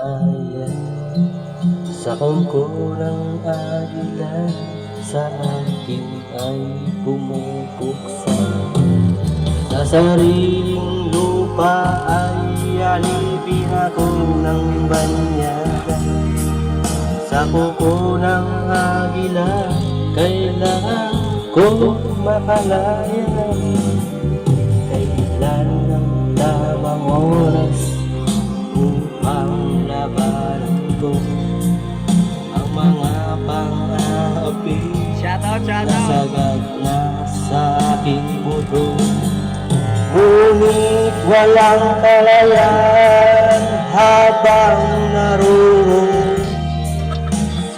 Ayan, sa kongko ng agila sa akin ay pumupuksa Sa sariling lupa ay alipin ako ng banyaga. Sa kuko ng agila kailangan ko makalaya pang-aapi Shoutout, na shoutout. sagad na sa aking puso. Ngunit walang kalayan habang naruro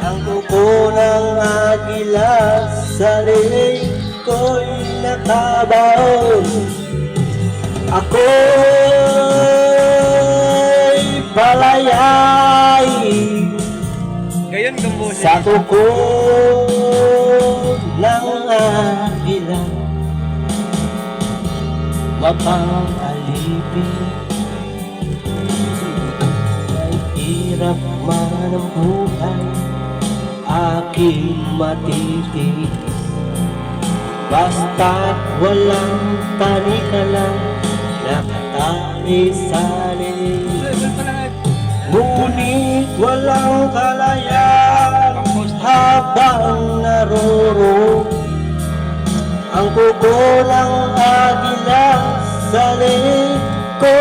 ang kuko ng agila sa liig ko'y nakabaon. Ako'y Gayon kung sa kuko ng agila Mapang alipin Ay hirap man ang buhay Aking matitis Basta't walang panikalang Nakatali sa Ngunit walang kalayaan Kuko ng agila sa liig ko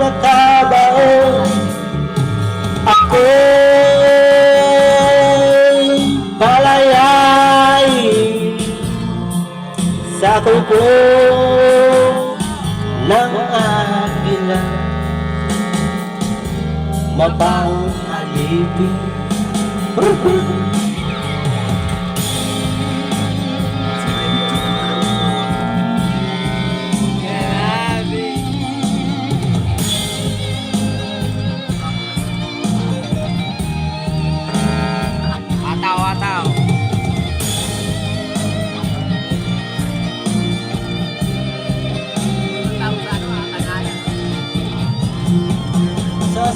nakabaon Ako'y palayay sa kuko ng agila mapang alipin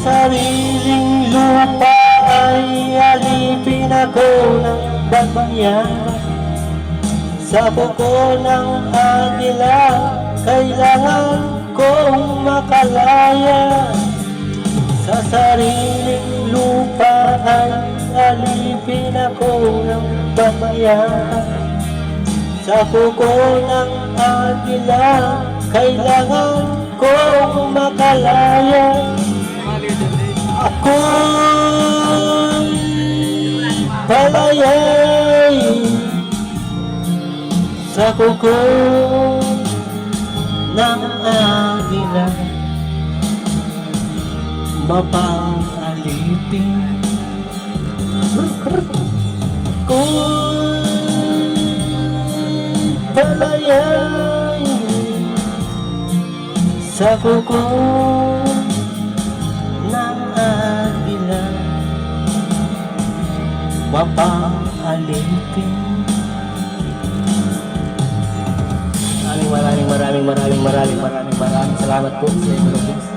sariling lupa ay alipin ako ng bagyan Sa buko ng agila kailangan kong makalaya. Sa sariling lupa ay alipin ako ng bagyan Sa buko ng agila kailangan kong makalaya Ako'y palayay sa kuko ng agila mapang alipin Ko'y palayay sa kuko mapang alipin Maraming maraming maraming maraming maraming maraming maraming salamat po sa inyo.